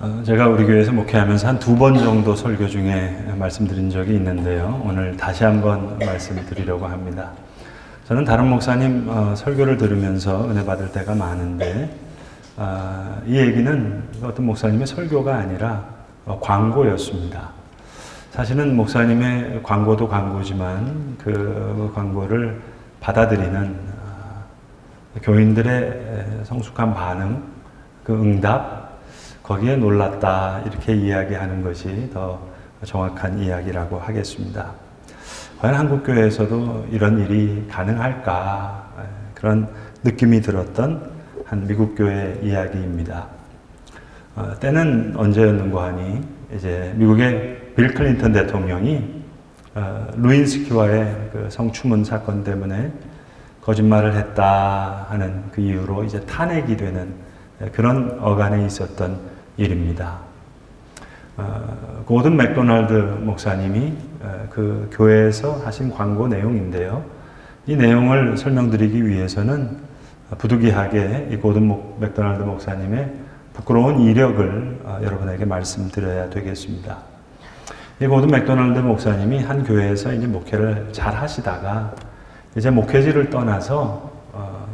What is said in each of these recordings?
어, 제가 우리 교회에서 목회하면서 한 두 번 정도 설교 중에 말씀드린 적이 있는데요. 오늘 다시 한번 말씀드리려고 합니다. 저는 다른 목사님 어, 설교를 들으면서 은혜 받을 때가 많은데 아, 이 얘기는 어떤 목사님의 설교가 아니라 어, 광고였습니다. 사실은 목사님의 광고도 광고지만 그 광고를 받아들이는 아, 교인들의 성숙한 반응, 그 응답, 거기에 놀랐다 이렇게 이야기하는 것이 더 정확한 이야기라고 하겠습니다. 과연 한국 교회에서도 이런 일이 가능할까 그런 느낌이 들었던 한 미국 교회 이야기입니다. 어, 때는 언제였는고 하니 이제 미국의 빌 클린턴 대통령이 어, 루인스키와의 그 성추문 사건 때문에 거짓말을 했다 하는 그 이유로 이제 탄핵이 되는 그런 어간에 있었던 일입니다. 어, 고든 맥도날드 목사님이 어, 그 교회에서 하신 광고 내용인데요. 이 내용을 설명드리기 위해서는 부득이하게 이 고든 목- 맥도날드 목사님의 부끄러운 이력을 어, 여러분에게 말씀드려야 되겠습니다. 이 고든 맥도날드 목사님이 한 교회에서 이제 목회를 잘 하시다가 이제 목회지를 떠나서 어,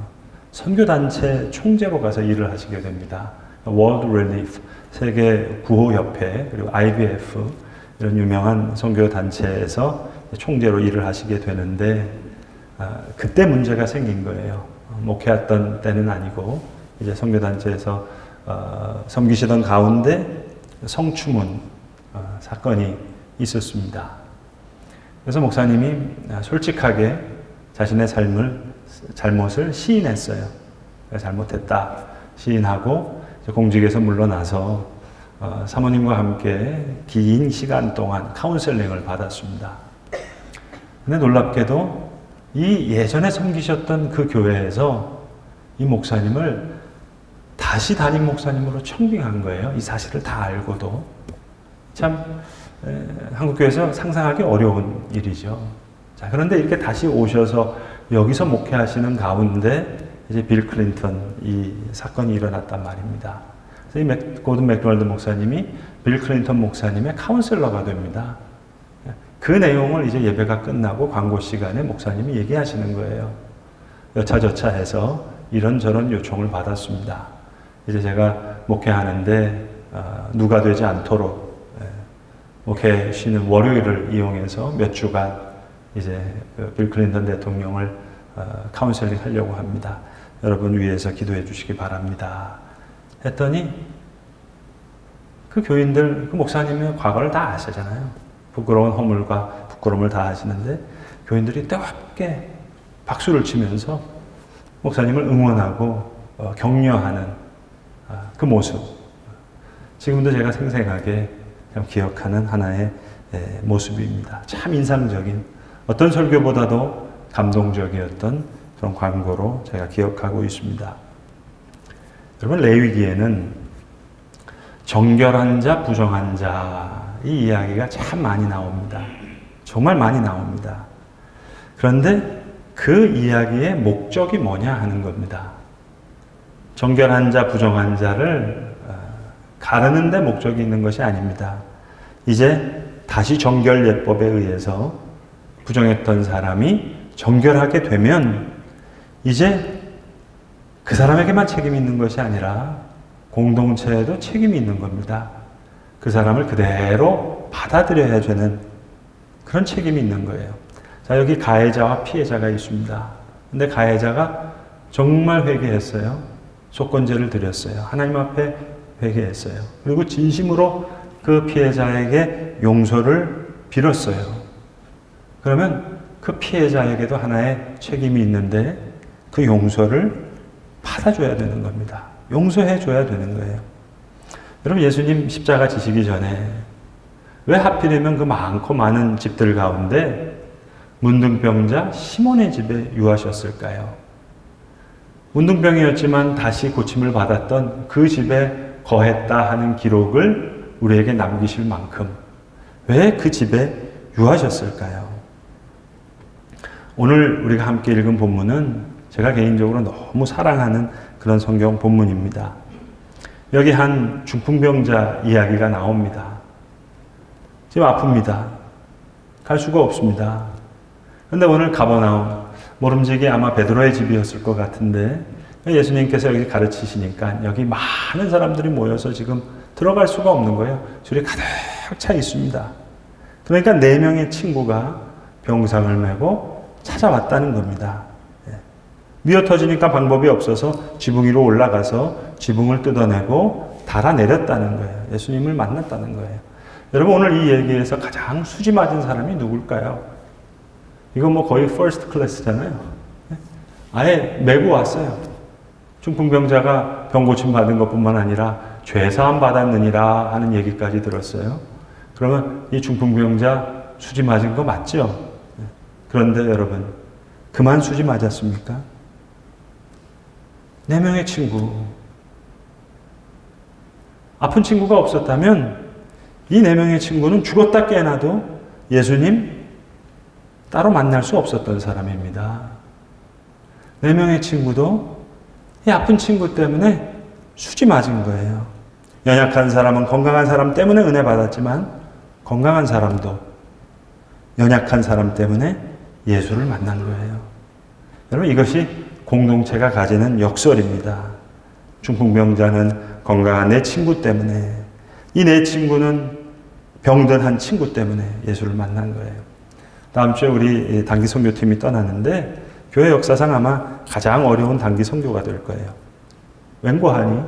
선교단체 총재로 가서 일을 하시게 됩니다. World Relief, 세계 구호협회, 그리고 IBF, 이런 유명한 선교 단체에서 총재로 일을 하시게 되는데, 아, 그때 문제가 생긴 거예요. 목회했던 때는 아니고, 이제 선교 단체에서 어, 섬기시던 가운데 성추문 어, 사건이 있었습니다. 그래서 목사님이 솔직하게 자신의 삶을 잘못을 시인했어요. 잘못했다 시인하고 공직에서 물러나서 어, 사모님과 함께 긴 시간 동안 카운셀링을 받았습니다. 근데 놀랍게도 이 예전에 섬기셨던 그 교회에서 이 목사님을 다시 담임 목사님으로 청빙한 거예요. 이 사실을 다 알고도 참 에, 한국교회에서 상상하기 어려운 일이죠. 자, 그런데 이렇게 다시 오셔서 여기서 목회하시는 가운데 이제 빌 클린턴 이 사건이 일어났단 말입니다. 이 맥, 고든 맥도날드 목사님이 빌 클린턴 목사님의 카운셀러가 됩니다. 그 내용을 이제 예배가 끝나고 광고 시간에 목사님이 얘기하시는 거예요. 여차저차 해서 이런저런 요청을 받았습니다. 이제 제가 목회하는데 어, 누가 되지 않도록 예, 목회 쉬는 월요일을 이용해서 몇 주간 이제 그빌 클린턴 대통령을 어, 카운셀링 하려고 합니다. 여러분 위해서 기도해 주시기 바랍니다. 했더니 그 교인들, 그 목사님의 과거를 다 아시잖아요. 부끄러운 허물과 부끄러움을 다 아시는데 교인들이 뜨겁게 박수를 치면서 목사님을 응원하고 어, 격려하는 아, 그 모습. 지금도 제가 생생하게 참 기억하는 하나의 에, 모습입니다. 참 인상적인 어떤 설교보다도 감동적이었던 그런 광고로 제가 기억하고 있습니다. 여러분 레위기에는 정결한 자, 부정한 자 이 이야기가 참 많이 나옵니다. 정말 많이 나옵니다. 그런데 그 이야기의 목적이 뭐냐 하는 겁니다. 정결한 자, 부정한 자를 어, 가르는데 목적이 있는 것이 아닙니다. 이제 다시 정결 예법에 의해서 부정했던 사람이 정결하게 되면 이제 그 사람에게만 책임이 있는 것이 아니라 공동체에도 책임이 있는 겁니다. 그 사람을 그대로 받아들여야 되는 그런 책임이 있는 거예요. 자, 여기 가해자와 피해자가 있습니다. 근데 가해자가 정말 회개했어요. 속건제를 드렸어요. 하나님 앞에 회개했어요. 그리고 진심으로 그 피해자에게 용서를 빌었어요. 그러면 그 피해자에게도 하나의 책임이 있는데 그 용서를 받아줘야 되는 겁니다. 용서해 줘야 되는 거예요. 여러분 예수님 십자가 지시기 전에 왜 하필이면 그 많고 많은 집들 가운데 문둥병자 시몬의 집에 유하셨을까요? 문둥병이었지만 다시 고침을 받았던 그 집에 거했다 하는 기록을 우리에게 남기실 만큼 왜 그 집에 유하셨을까요? 오늘 우리가 함께 읽은 본문은 제가 개인적으로 너무 사랑하는 그런 성경 본문입니다. 여기 한 중풍병자 이야기가 나옵니다. 지금 아픕니다. 갈 수가 없습니다. 근데 오늘 가버나움, 모름지기 아마 베드로의 집이었을 것 같은데 예수님께서 여기 가르치시니까 여기 많은 사람들이 모여서 지금 들어갈 수가 없는 거예요. 줄이 가득 차 있습니다. 그러니까 네 명의 친구가 병상을 메고 찾아왔다는 겁니다. 예. 미어 터지니까 방법이 없어서 지붕 위로 올라가서 지붕을 뜯어내고 달아내렸다는 거예요. 예수님을 만났다는 거예요. 여러분 오늘 이 얘기에서 가장 수지 맞은 사람이 누굴까요? 이건 뭐 거의 퍼스트 클래스잖아요. 예. 아예 메고 왔어요. 중풍병자가 병 고침 받은 것뿐만 아니라 죄 사함 받았느니라 하는 얘기까지 들었어요. 그러면 이 중풍병자 수지 맞은 거 맞죠? 그런데 여러분 그만 수지 맞았습니까? 네 명의 친구 아픈 친구가 없었다면 이 네 명의 친구는 죽었다 깨어나도 예수님 따로 만날 수 없었던 사람입니다. 네 명의 친구도 이 아픈 친구 때문에 수지 맞은 거예요. 연약한 사람은 건강한 사람 때문에 은혜 받았지만 건강한 사람도 연약한 사람 때문에 예수를 만난 거예요. 여러분 이것이 공동체가 가지는 역설입니다. 중풍 병자는 건강한 내 친구 때문에 이 내 친구는 병든 한 친구 때문에 예수를 만난 거예요. 다음 주에 우리 단기 선교팀이 떠나는데 교회 역사상 아마 가장 어려운 단기 선교가 될 거예요. 웬고하니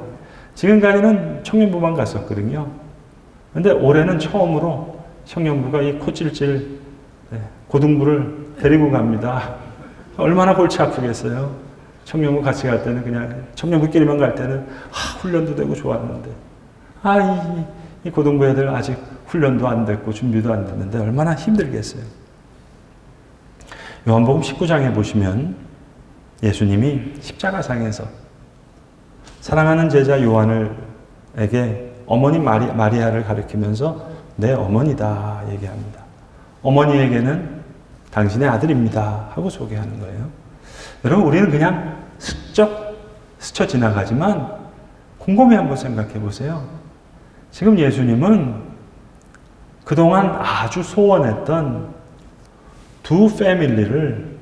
지금까지는 청년부만 갔었거든요. 근데 올해는 처음으로 청년부가 이 코찔찔 네, 고등부를 데리고 갑니다. 얼마나 골치 아프겠어요. 청년부 같이 갈 때는 그냥 청년부끼리만 갈 때는 아, 훈련도 되고 좋았는데 아, 이, 이 고등부 애들 아직 훈련도 안 됐고 준비도 안 됐는데 얼마나 힘들겠어요. 요한복음 19장에 보시면 예수님이 십자가상에서 사랑하는 제자 요한을에게 어머니 마리, 마리아를 가리키면서 내 어머니다 얘기합니다. 어머니에게는 당신의 아들입니다 하고 소개하는 거예요. 여러분 우리는 그냥 스쩍 스쳐 지나가지만 곰곰이 한번 생각해 보세요. 지금 예수님은 그동안 아주 소원했던 두 패밀리를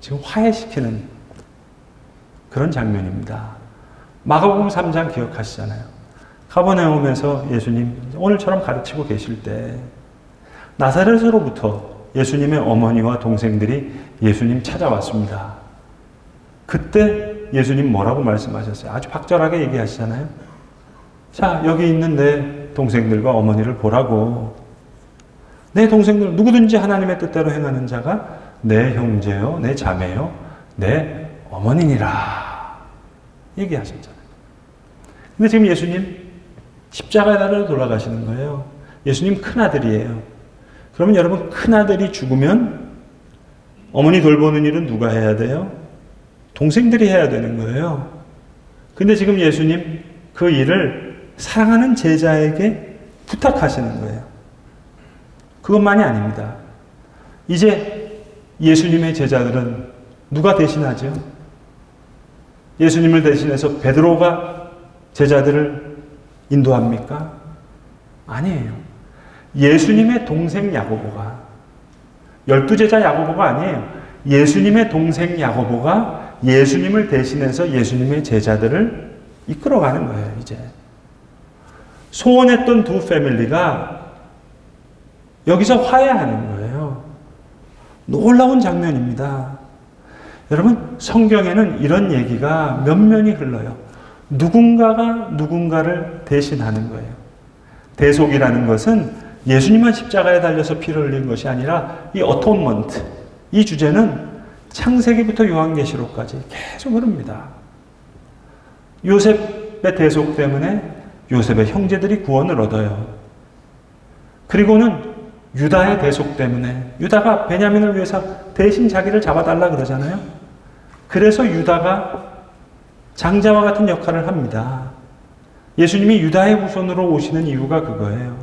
지금 화해시키는 그런 장면입니다. 마가복음 3장 기억하시잖아요. 가버나움에서 예수님 오늘처럼 가르치고 계실 때 나사렛으로부터 예수님의 어머니와 동생들이 예수님 찾아왔습니다. 그때 예수님 뭐라고 말씀하셨어요? 아주 박절하게 얘기하시잖아요. 자, 여기 있는 내 동생들과 어머니를 보라고. 내 동생들 누구든지 하나님의 뜻대로 행하는 자가 내 형제요, 내 자매요, 내 어머니니라. 얘기하셨잖아요. 근데 지금 예수님 십자가에 달려 돌아가시는 거예요. 예수님 큰아들이에요. 그러면 여러분 큰아들이 죽으면 어머니 돌보는 일은 누가 해야 돼요? 동생들이 해야 되는 거예요. 근데 지금 예수님 그 일을 사랑하는 제자에게 부탁하시는 거예요. 그것만이 아닙니다. 이제 예수님의 제자들은 누가 대신하죠? 예수님을 대신해서 베드로가 제자들을 인도합니까? 아니에요. 예수님의 동생 야고보가 열두 제자 야고보가 아니에요. 예수님의 동생 야고보가 예수님을 대신해서 예수님의 제자들을 이끌어가는 거예요, 이제. 소원했던 두 패밀리가 여기서 화해하는 거예요. 놀라운 장면입니다. 여러분, 성경에는 이런 얘기가 면면이 흘러요. 누군가가 누군가를 대신하는 거예요. 대속이라는 것은 예수님만 십자가에 달려서 피를 흘린 것이 아니라 이 어톤먼트, 이 주제는 창세기부터 요한계시록까지 계속 흐릅니다. 요셉의 대속 때문에 요셉의 형제들이 구원을 얻어요. 그리고는 유다의 대속 때문에 유다가 베냐민을 위해서 대신 자기를 잡아달라 그러잖아요. 그래서 유다가 장자와 같은 역할을 합니다. 예수님이 유다의 후손으로 오시는 이유가 그거예요.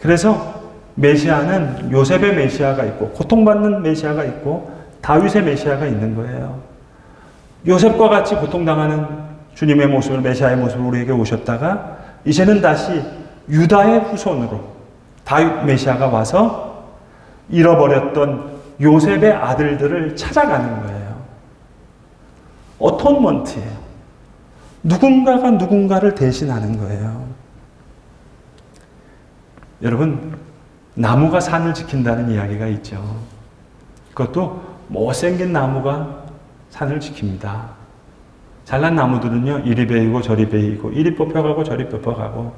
그래서 메시아는 요셉의 메시아가 있고 고통받는 메시아가 있고 다윗의 메시아가 있는 거예요. 요셉과 같이 고통당하는 주님의 모습을 메시아의 모습으로 우리에게 오셨다가 이제는 다시 유다의 후손으로 다윗 메시아가 와서 잃어버렸던 요셉의 아들들을 찾아가는 거예요. 어톤먼트예요. 누군가가 누군가를 대신하는 거예요. 여러분, 나무가 산을 지킨다는 이야기가 있죠. 그것도 못생긴 나무가 산을 지킵니다. 잘난 나무들은요, 이리 베이고 저리 베이고, 이리 뽑혀가고 저리 뽑혀가고,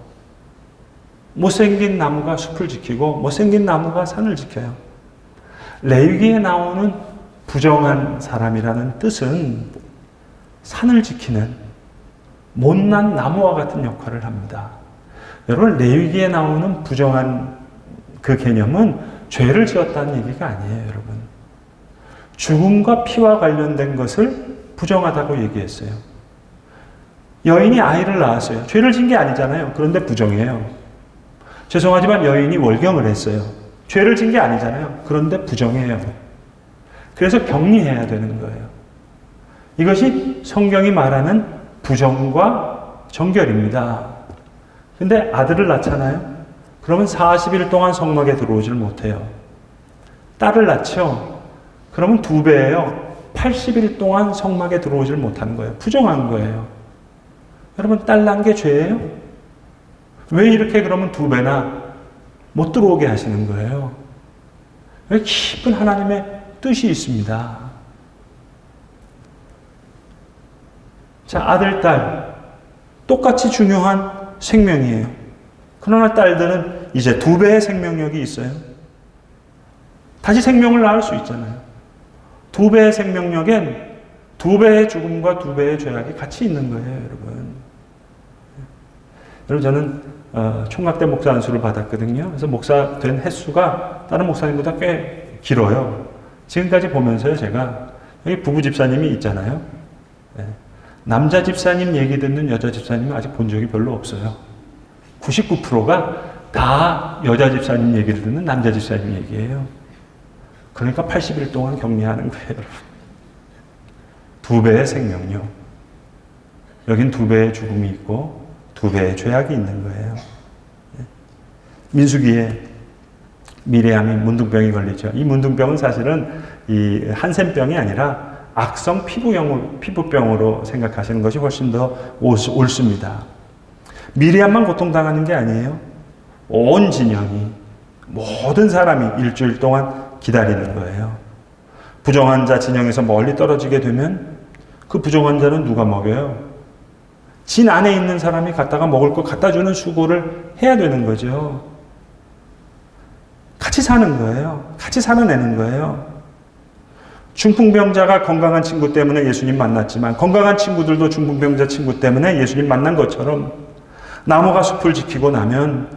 못생긴 나무가 숲을 지키고, 못생긴 나무가 산을 지켜요. 레위기에 나오는 부정한 사람이라는 뜻은 산을 지키는 못난 나무와 같은 역할을 합니다. 여러분, 레위기에 나오는 부정한 그 개념은 죄를 지었다는 얘기가 아니에요, 여러분. 죽음과 피와 관련된 것을 부정하다고 얘기했어요. 여인이 아이를 낳았어요. 죄를 진 게 아니잖아요. 그런데 부정해요. 죄송하지만 여인이 월경을 했어요. 죄를 진 게 아니잖아요. 그런데 부정해요. 그래서 격리해야 되는 거예요. 이것이 성경이 말하는 부정과 정결입니다. 근데 아들을 낳잖아요. 그러면 40일 동안 성막에 들어오질 못해요. 딸을 낳죠. 그러면 두 배예요. 80일 동안 성막에 들어오질 못하는 거예요. 부정한 거예요. 여러분, 딸 낳은 게 죄예요? 왜 이렇게 그러면 두 배나 못 들어오게 하시는 거예요? 왜 깊은 하나님의 뜻이 있습니다. 자, 아들, 딸. 똑같이 중요한 생명이에요. 그러나 딸들은 이제 두 배의 생명력이 있어요. 다시 생명을 낳을 수 있잖아요. 두 배의 생명력엔 두 배의 죽음과 두 배의 죄악이 같이 있는 거예요, 여러분. 여러분, 저는 어, 총각대 목사 안수를 받았거든요. 그래서 목사 된 횟수가 다른 목사님보다 꽤 길어요. 지금까지 보면서요, 제가 여기 부부 집사님이 있잖아요. 네. 남자 집사님 얘기 듣는 여자 집사님은 아직 본 적이 별로 없어요. 99%가 다 여자 집사님 얘기를 듣는 남자 집사님 얘기예요. 그러니까 80일 동안 격리하는 거예요, 여러분. 두 배의 생명력. 여긴 두 배의 죽음이 있고 두 배의 죄악이 있는 거예요. 민수기에 미래암이 문둥병이 걸리죠. 이 문둥병은 사실은 이 한센병이 아니라 악성 피부병, 피부병으로 생각하시는 것이 훨씬 더 옳습니다. 미리암만 고통당하는 게 아니에요. 온 진영이, 모든 사람이 일주일 동안 기다리는 거예요. 부정한 자 진영에서 멀리 떨어지게 되면 그 부정한 자는 누가 먹여요? 진 안에 있는 사람이 갖다가 먹을 거 갖다 주는 수고를 해야 되는 거죠. 같이 사는 거예요. 같이 살아내는 거예요. 중풍병자가 건강한 친구 때문에 예수님 만났지만 건강한 친구들도 중풍병자 친구 때문에 예수님 만난 것처럼 나무가 숲을 지키고 나면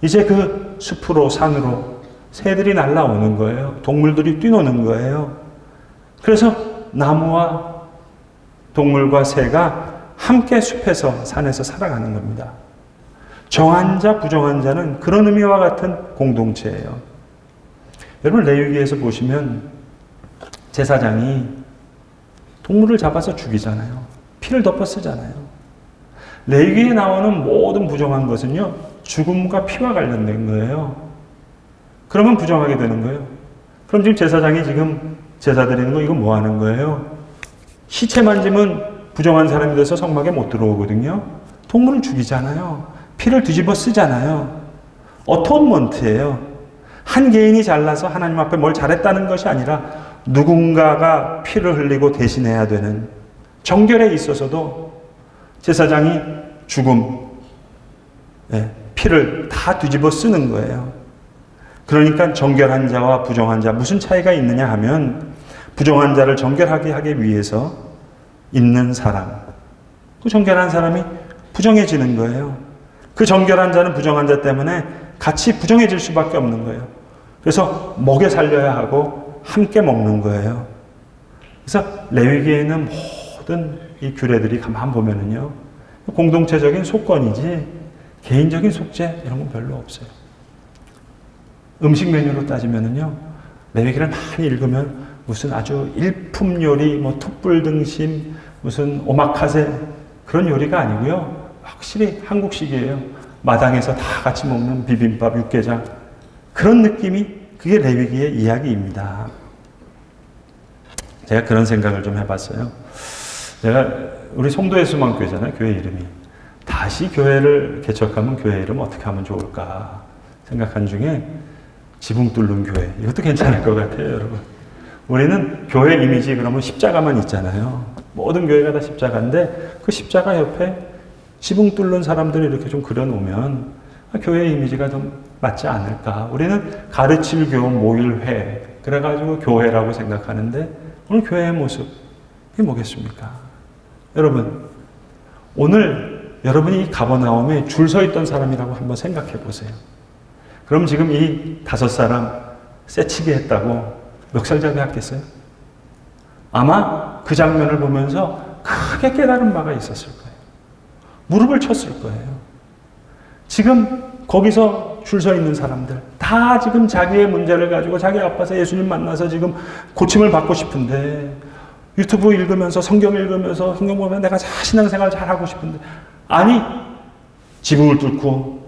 이제 그 숲으로 산으로 새들이 날아오는 거예요. 동물들이 뛰노는 거예요. 그래서 나무와 동물과 새가 함께 숲에서 산에서 살아가는 겁니다. 정한 자, 부정한 자는 그런 의미와 같은 공동체예요. 여러분 레위기에서 보시면 제사장이 동물을 잡아서 죽이잖아요. 피를 덮어 쓰잖아요. 레위기에 나오는 모든 부정한 것은요. 죽음과 피와 관련된 거예요. 그러면 부정하게 되는 거예요. 그럼 지금 제사장이 지금 제사 드리는 거 이거 뭐 하는 거예요? 시체 만지면 부정한 사람이 돼서 성막에 못 들어오거든요. 동물을 죽이잖아요. 피를 뒤집어 쓰잖아요. 어톤먼트예요. 한 개인이 잘나서 하나님 앞에 뭘 잘했다는 것이 아니라 누군가가 피를 흘리고 대신해야 되는 정결에 있어서도 제사장이 죽음, 예, 피를 다 뒤집어 쓰는 거예요. 그러니까 정결한 자와 부정한 자 무슨 차이가 있느냐 하면 부정한 자를 정결하게 하기 위해서 있는 사람. 그 정결한 사람이 부정해지는 거예요. 그 정결한 자는 부정한 자 때문에 같이 부정해질 수밖에 없는 거예요. 그래서 먹여 살려야 하고 함께 먹는 거예요. 그래서 레위기에 는 모든 이 규례들이 가만 보면은요. 공동체적인 속건이지 개인적인 속죄 이런 건 별로 없어요. 음식 메뉴로 따지면은요. 레위기를 많이 읽으면 무슨 아주 일품 요리, 뭐 툭불 등심, 무슨 오마카세 그런 요리가 아니고요. 확실히 한국식이에요. 마당에서 다 같이 먹는 비빔밥, 육개장. 그런 느낌이 그게 레위기의 이야기입니다. 제가 그런 생각을 좀 해봤어요. 제가 우리 송도의 수망교회잖아요. 교회 이름이. 다시 교회를 개척하면 교회 이름 어떻게 하면 좋을까 생각한 중에 지붕 뚫는 교회. 이것도 괜찮을 것 같아요, 여러분. 우리는 교회 이미지 그러면 십자가만 있잖아요. 모든 교회가 다 십자가인데 그 십자가 옆에 지붕 뚫는 사람들을 이렇게 좀 그려놓으면 교회 이미지가 좀 맞지 않을까. 우리는 가르칠 교원 모일회. 그래가지고 교회라고 생각하는데 오늘 교회의 모습, 이게 뭐겠습니까? 여러분, 오늘 여러분이 이 가버나움에 줄 서 있던 사람이라고 한번 생각해 보세요. 그럼 지금 이 다섯 사람 세치게 했다고 멱살잡이 했겠어요? 아마 그 장면을 보면서 크게 깨달은 바가 있었을 거예요. 무릎을 쳤을 거예요. 지금 거기서 줄 서 있는 사람들 다 지금 자기의 문제를 가지고 자기 아파서 예수님 만나서 지금 고침을 받고 싶은데 유튜브 읽으면서 성경 읽으면서 성경 보면 내가 신앙생활 잘하고 싶은데 아니 지붕을 뚫고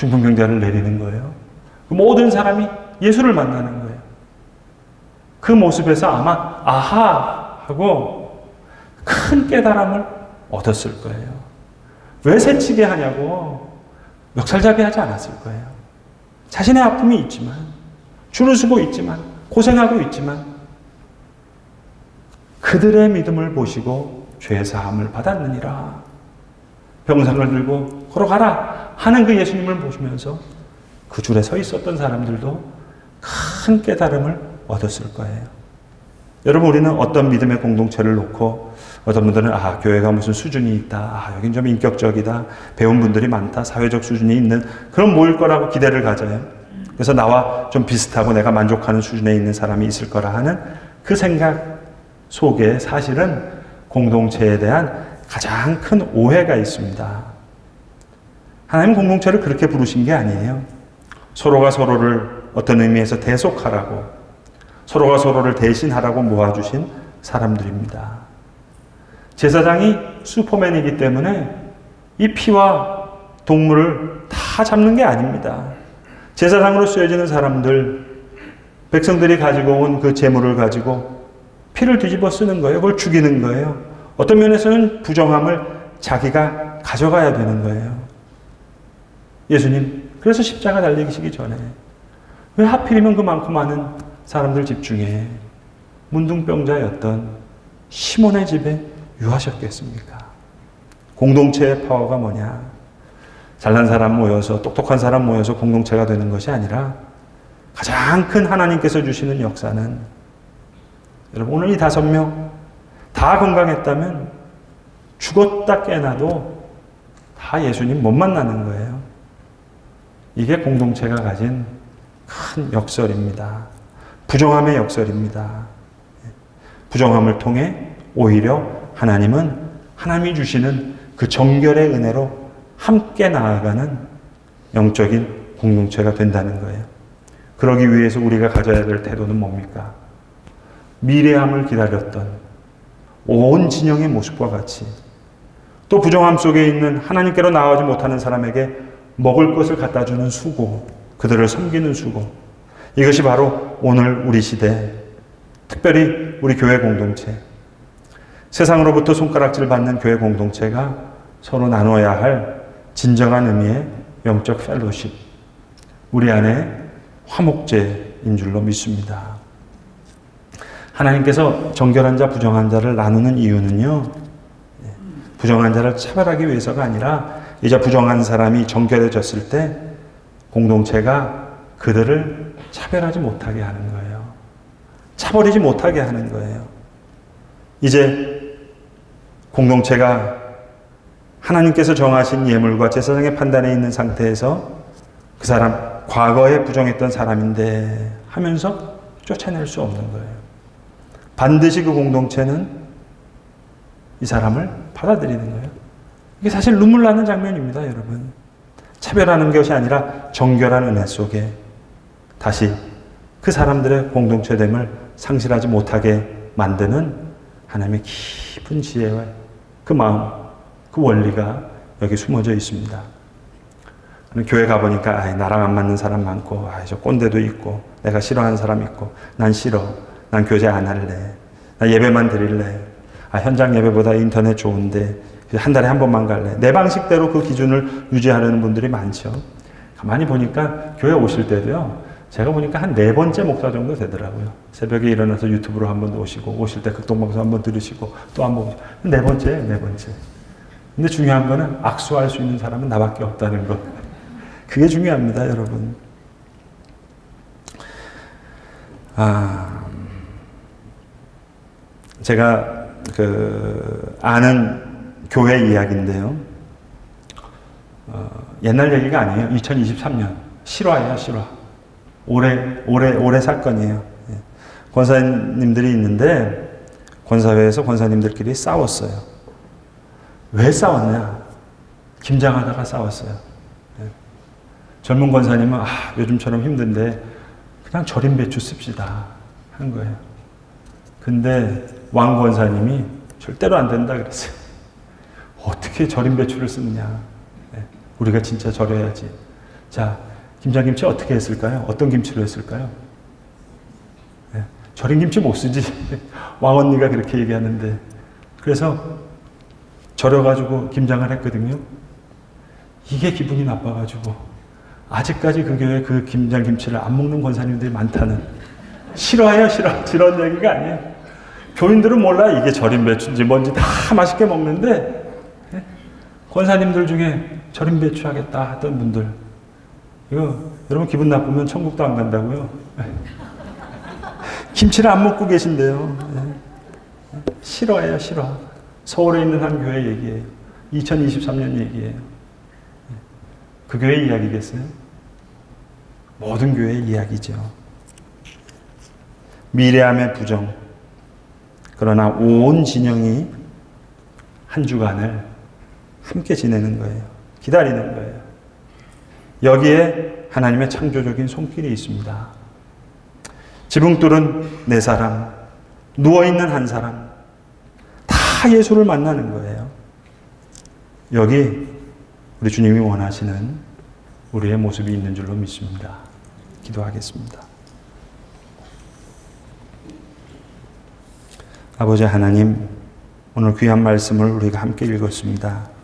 중풍병자를 내리는 거예요. 그 모든 사람이 예수를 만나는 거예요. 그 모습에서 아마 아하 하고 큰 깨달음을 얻었을 거예요. 왜 새치게 하냐고 멱살잡이 하지 않았을 거예요. 자신의 아픔이 있지만, 줄을 서고 있지만, 고생하고 있지만, 그들의 믿음을 보시고 죄 사함을 받았느니라. 병상을 들고 걸어가라 하는 그 예수님을 보시면서 그 줄에 서 있었던 사람들도 큰 깨달음을 얻었을 거예요. 여러분, 우리는 어떤 믿음의 공동체를 놓고 어떤 분들은 아 교회가 무슨 수준이 있다. 아 여긴 좀 인격적이다. 배운 분들이 많다. 사회적 수준이 있는 그런 모일 거라고 기대를 가져요. 그래서 나와 좀 비슷하고 내가 만족하는 수준에 있는 사람이 있을 거라 하는 그 생각 속에 사실은 공동체에 대한 가장 큰 오해가 있습니다 하나님 공동체를 그렇게 부르신 게 아니에요 서로가 서로를 어떤 의미에서 대속하라고 서로가 서로를 대신하라고 모아주신 사람들입니다. 제사장이 슈퍼맨이기 때문에 이 피와 동물을 다 잡는 게 아닙니다. 제사장으로 쓰여지는 사람들, 백성들이 가지고 온 그 재물을 가지고 피를 뒤집어 쓰는 거예요. 그걸 죽이는 거예요. 어떤 면에서는 부정함을 자기가 가져가야 되는 거예요. 예수님, 그래서 십자가 달리시기 전에 왜 하필이면 그 많고 많은 사람들 집중에 문둥병자였던 시몬의 집에 유하셨겠습니까? 공동체의 파워가 뭐냐? 잘난 사람 모여서 똑똑한 사람 모여서 공동체가 되는 것이 아니라 가장 큰 하나님께서 주시는 역사는 여러분 오늘 이 다섯 명 다 건강했다면 죽었다 깨나도 다 예수님 못 만나는 거예요. 이게 공동체가 가진 큰 역설입니다. 부정함의 역설입니다. 부정함을 통해 오히려 하나님은 하나님이 주시는 그 정결의 은혜로 함께 나아가는 영적인 공동체가 된다는 거예요. 그러기 위해서 우리가 가져야 될 태도는 뭡니까? 미래함을 기다렸던 온 진영의 모습과 같이 또 부정함 속에 있는 하나님께로 나아가지 못하는 사람에게 먹을 것을 갖다 주는 수고, 그들을 섬기는 수고. 이것이 바로 오늘 우리 시대, 특별히 우리 교회 공동체, 세상으로부터 손가락질 받는 교회 공동체가 서로 나눠야 할 진정한 의미의 영적 펠로십, 우리 안에 화목제인 줄로 믿습니다. 하나님께서 정결한 자, 부정한 자를 나누는 이유는요, 부정한 자를 차별하기 위해서가 아니라 이제 부정한 사람이 정결해졌을 때 공동체가 그들을 차별하지 못하게 하는 거예요. 차버리지 못하게 하는 거예요. 이제 공동체가 하나님께서 정하신 예물과 제사장의 판단에 있는 상태에서 그 사람 과거에 부정했던 사람인데 하면서 쫓아낼 수 없는 거예요. 반드시 그 공동체는 이 사람을 받아들이는 거예요. 이게 사실 눈물 나는 장면입니다, 여러분. 차별하는 것이 아니라 정결한 은혜 속에 다시 그 사람들의 공동체됨을 상실하지 못하게 만드는 하나님의 깊은 지혜와 그 마음, 그 원리가 여기 숨어져 있습니다. 교회 가보니까 아, 나랑 안 맞는 사람 많고 아, 저 꼰대도 있고 내가 싫어하는 사람 있고 난 싫어. 난 교제 안 할래. 나 예배만 드릴래. 아, 현장 예배보다 인터넷 좋은데 한 달에 한 번만 갈래. 내 방식대로 그 기준을 유지하려는 분들이 많죠. 가만히 보니까 교회 오실 때도요. 제가 보니까 한 네 번째 목사 정도 되더라고요. 새벽에 일어나서 유튜브로 한 번 오시고 오실 때 극동방송 한 번 들으시고 또 한 번 네 번째, 네 번째. 근데 중요한 거는 악수할 수 있는 사람은 나밖에 없다는 것. 그게 중요합니다, 여러분. 아, 제가 그 아는 교회 이야기인데요. 어, 옛날 얘기가 아니에요. 2023년 실화예요, 실화. 올해 올해 올해 사건이에요. 예. 권사님들이 있는데 권사회에서 권사님들끼리 싸웠어요. 왜 싸웠냐? 김장하다가 싸웠어요. 예. 젊은 권사님은 아, 요즘처럼 힘든데 그냥 절임 배추 씁시다 한 거예요. 근데 왕 권사님이 절대로 안 된다 그랬어요. 어떻게 절임 배추를 쓰느냐? 예. 우리가 진짜 절여야지. 자, 김장김치 어떻게 했을까요? 어떤 김치로 했을까요? 예. 절인 김치 못 쓰지. 왕 언니가 그렇게 얘기하는데. 그래서 절여가지고 김장을 했거든요. 이게 기분이 나빠가지고 아직까지 그 교회 그 김장 김치를 안 먹는 권사님들이 많다는 싫어해요 싫어 이런 얘기가 아니에요. 교인들은 몰라 이게 절임 배추인지 뭔지 다 맛있게 먹는데 예? 권사님들 중에 절임 배추 하겠다 하던 분들 이거 여러분 기분 나쁘면 천국도 안 간다고요. 예. 김치를 안 먹고 계신데요. 예. 싫어해요 싫어. 서울에 있는 한 교회 얘기예요. 2023년 얘기예요. 그 교회 이야기겠어요? 모든 교회 이야기죠. 미래함의 부정. 그러나 온 진영이 한 주간을 함께 지내는 거예요. 기다리는 거예요. 여기에 하나님의 창조적인 손길이 있습니다. 지붕 뚫은 네 사람, 누워있는 한 사람, 다 예수를 만나는 거예요. 여기 우리 주님이 원하시는 우리의 모습이 있는 줄로 믿습니다. 기도하겠습니다. 아버지 하나님, 오늘 귀한 말씀을 우리가 함께 읽었습니다.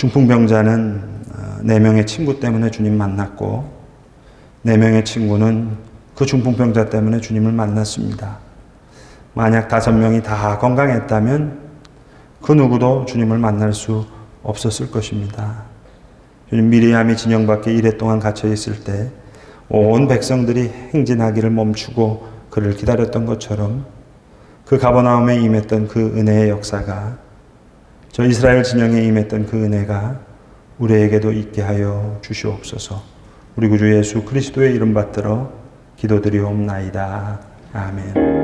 중풍병자는 어, 네 명의 친구 때문에 주님 만났고, 네 명의 친구는 그 중풍병자 때문에 주님을 만났습니다. 만약 다섯 명이 다 건강했다면 그 누구도 주님을 만날 수 없었을 것입니다. 주님 미리암이 진영 밖에 이래 동안 갇혀 있을 때 온 백성들이 행진하기를 멈추고 그를 기다렸던 것처럼 그 가버나움에 임했던 그 은혜의 역사가 저 이스라엘 진영에 임했던 그 은혜가 우리에게도 있게 하여 주시옵소서. 우리 구주 예수 그리스도의 이름 받들어 기도드리옵나이다. 아멘.